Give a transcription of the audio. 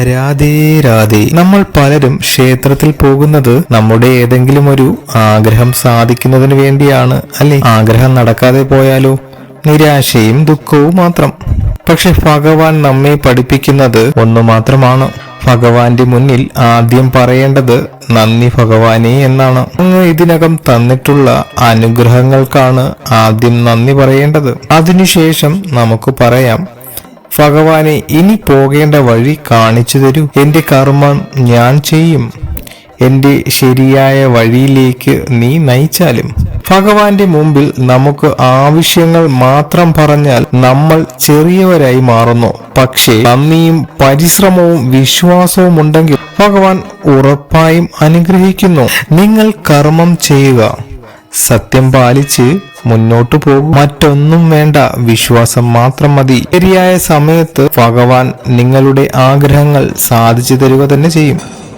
രാധേ രാധേ. നമ്മൾ പലരും ക്ഷേത്രത്തിൽ പോകുന്നത് നമ്മുടെ ഏതെങ്കിലും ഒരു ആഗ്രഹം സാധിക്കുന്നതിന് വേണ്ടിയാണ് അല്ലെ? ആഗ്രഹം നടക്കാതെ പോയാലോ? നിരാശയും ദുഃഖവും മാത്രം. പക്ഷെ ഭഗവാൻ നമ്മെ പഠിപ്പിക്കുന്നത് ഒന്നു മാത്രമാണ്. ഭഗവാന്റെ മുന്നിൽ ആദ്യം പറയേണ്ടത് നന്ദി ഭഗവാനെ എന്നാണ്. അങ്ങ് ഇതിനകം തന്നിട്ടുള്ള അനുഗ്രഹങ്ങൾക്കാണ് ആദ്യം നന്ദി പറയേണ്ടത്. അതിനുശേഷം നമുക്ക് പറയാം ഭഗവാനെ ഇനി പോകേണ്ട വഴി കാണിച്ചു തരൂ. എന്റെ കർമ്മം ഞാൻ ചെയ്യും. എന്റെ ശരിയായ വഴിയിലേക്ക് നീ നയിച്ചാലും. ഭഗവാന്റെ മുമ്പിൽ നമുക്ക് ആവശ്യങ്ങൾ മാത്രം പറഞ്ഞാൽ നമ്മൾ ചെറിയവരായി മാറുന്നു. പക്ഷേ നന്ദിയും പരിശ്രമവും വിശ്വാസവും ഉണ്ടെങ്കിൽ ഭഗവാൻ ഉറപ്പായും അനുഗ്രഹിക്കുന്നു. നിങ്ങൾ കർമ്മം ചെയ്യുക. സത്യം പാലിച്ച് മുന്നോട്ടു പോകും. മറ്റൊന്നും വേണ്ട. വിശ്വാസം മാത്രം മതി. ശരിയായ സമയത്ത് ഭഗവാൻ നിങ്ങളുടെ ആഗ്രഹങ്ങൾ സാധിച്ചു തരിക തന്നെ ചെയ്യും.